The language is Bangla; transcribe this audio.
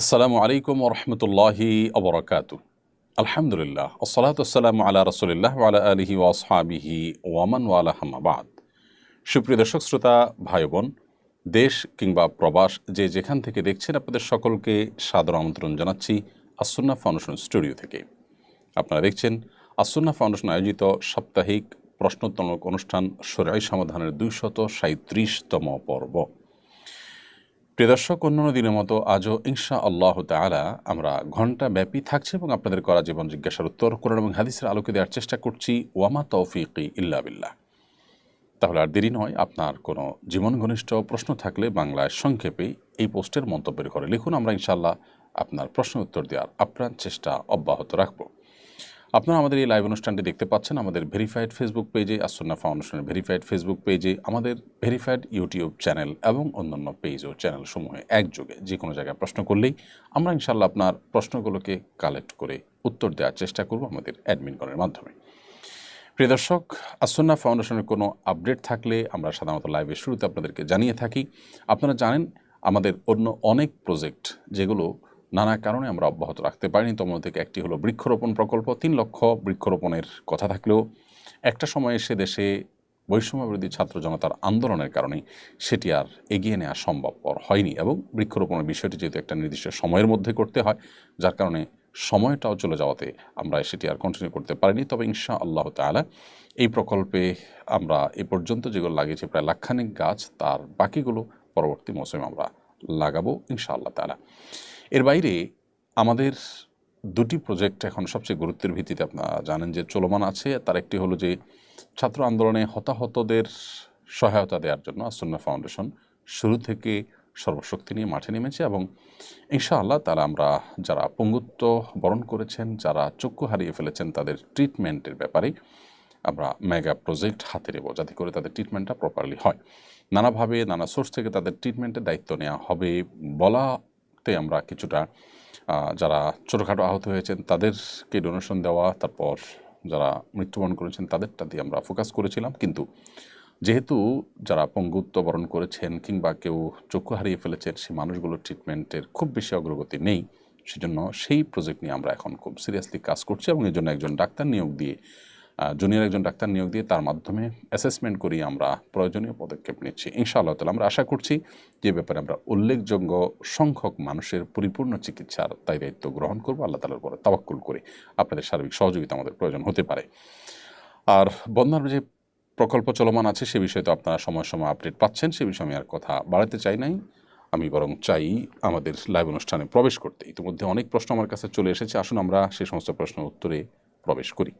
আসসালামু আলাইকুম ওরহমতুল্লাহি অবরকাতু আলহামদুলিল্লাহ আসসালাতাম আলা রসুলিল্লাহ আলা আলহি ওয়াসহাবিহি ওয়ামান ওয়ালা হামাবাদ সুপ্রিয় দর্শক, শ্রোতা ভাই বোন দেশ কিংবা প্রবাস যে যেখান থেকে দেখছেন, আপনাদের সকলকে সাদর আমন্ত্রণ জানাচ্ছি আসন্না ফাউন্ডেশন স্টুডিও থেকে। আপনারা দেখছেন আসন্না ফাউন্ডেশন আয়োজিত সাপ্তাহিক প্রশ্নোত্তরক অনুষ্ঠান সরাই সমাধানের দুইশত সাঁত্রিশতম পর্ব। প্রিয় দর্শক অন্যান্য দিনের মতো আজও ইনশা আল্লাহ তালা আমরা ঘণ্টা ব্যাপী থাকছে এবং আপনাদের করা জীবন জিজ্ঞাসার উত্তর, কোরআন এবং হাদিসের আলোকে দেওয়ার চেষ্টা করছি। ওয়ামা তৌফিকি ইল্লা বিল্লাহ। তাহলে আর দেরি নয়, আপনার কোনো জীবন ঘনিষ্ঠ প্রশ্ন থাকলে বাংলায় সংক্ষেপে এই পোস্টের মন্তব্যের ঘরে লিখুন, আমরা ইনশাল্লাহ আপনার প্রশ্ন উত্তর দেওয়ার আপ্রাণ চেষ্টা অব্যাহত রাখব। আপনারা আমাদের এই লাইভ অনুষ্ঠানটি দেখতে পাচ্ছেন আমাদের ভেরিফাইড ফেসবুক পেজে আসন্না ফাউন্ডেশনের ভেরিফাইড ফেসবুক পেজে আমাদের ভেরিফাইড ইউটিউব চ্যানেল এবং অন্যান্য পেজ ও চ্যানেল সমূহে একযোগে যে কোনো জায়গায় প্রশ্ন করলেই আমরা ইনশাল্লাহ আপনার প্রশ্নগুলোকে কালেক্ট করে উত্তর দেওয়ার চেষ্টা করব আমাদের অ্যাডমিনগণের মাধ্যমে। প্রিয় দর্শক, আসন্না ফাউন্ডেশনের কোনো আপডেট থাকলে আমরা সাধারণত লাইভের শুরুতে আপনাদেরকে জানিয়ে থাকি। আপনারা জানেন, আমাদের অন্য অনেক প্রজেক্ট যেগুলো নানা কারণে আমরা অব্যাহত রাখতে পারিনি। মধ্যে থেকে একটি হলো বৃক্ষরোপণ প্রকল্প, তিন লক্ষ বৃক্ষরোপণের কথা থাকলেও একটা সময় এসে দেশে বৈষম্যবিরোধী ছাত্র জনতার আন্দোলনের কারণে সেটি আর এগিয়ে নেওয়া সম্ভবপর হয়নি এবং বৃক্ষরোপণের বিষয়টি যেহেতু একটা নির্দিষ্ট সময়ের মধ্যে করতে হয়, যার কারণে সময়টাও চলে যাওয়াতে আমরা সেটি আর কন্টিনিউ করতে পারিনি। তবে ইনশা আল্লাহ তালা এই প্রকল্পে আমরা এ পর্যন্ত যেগুলো লাগিয়েছি প্রায় লাক্ষানিক গাছ, তার বাকিগুলো পরবর্তী মৌসুমে আমরা লাগাবো ইনশা আল্লাহ তালা এর বাইরে আমাদের দুটি প্রজেক্ট এখন সবচেয়ে গুরুত্বের ভিত্তিতে আপনারা জানেন যে চলমান আছে। তার একটি হলো যে ছাত্র আন্দোলনে হতাহতদের সহায়তা দেওয়ার জন্য আসন্না ফাউন্ডেশন শুরু থেকে সর্বশক্তি নিয়ে মাঠে নেমেছে এবং ইনশাআল্লাহ তারা আমরা যারা পঙ্গুত্ব বরণ করেছেন, যারা চক্ষু হারিয়ে ফেলেছেন তাদের ট্রিটমেন্টের ব্যাপারে আমরা মেগা প্রজেক্ট হাতে নেব যাতে করে তাদের ট্রিটমেন্টটা প্রপারলি হয়। নানাভাবে, নানা সোর্স থেকে তাদের ট্রিটমেন্টের দায়িত্ব নেওয়া হবে বলাতে আমরা কিছুটা যারা ছোটোখাটো আহত হয়েছেন তাদেরকে ডোনেশন দেওয়া, তারপর যারা মৃত্যুবরণ করেছেন তাদেরটা দিয়ে আমরা ফোকাস করেছিলাম। কিন্তু যেহেতু যারা পঙ্গুত্ব বরণ করেছেন কিংবা কেউ চক্ষু হারিয়ে ফেলেছেন, সেই মানুষগুলোর ট্রিটমেন্টের খুব বেশি অগ্রগতি নেই। সেজন্য সেই প্রজেক্ট নিয়ে আমরা এখন খুব সিরিয়াসলি কাজ করছি এবং এর জন্য একজন ডাক্তার নিয়োগ দিয়ে জুনিয়র একজন ডাক্তার নিয়োগ দিয়ে তার মাধ্যমে অ্যাসেসমেন্ট করি আমরা প্রয়োজনীয় পদক্ষেপ নিচ্ছি। ইনশাআল্লাহ তালা আমরা আশা করছি যে ব্যাপারে আমরা উল্লেখযোগ্য সংখ্যক মানুষের পরিপূর্ণ চিকিৎসার দায় দায়িত্ব গ্রহণ করব। আল্লাহ তালার পরে তাবাক্কুল করে। আপনাদের সার্বিক সহযোগিতা আমাদের প্রয়োজন হতে পারে। আর বন্যার যে প্রকল্প চলমান আছে সে বিষয়ে তো আপনারা সময় সময় আপডেট পাচ্ছেন, সে বিষয়ে আমি আর কথা বাড়াতে চাই নাই। আমি বরং চাই আমাদের লাইভ অনুষ্ঠানে প্রবেশ করতে। ইতিমধ্যে অনেক প্রশ্ন আমার কাছে চলে এসেছে। আসুন আমরা সে সমস্ত প্রশ্ন উত্তরে প্রবেশ করি।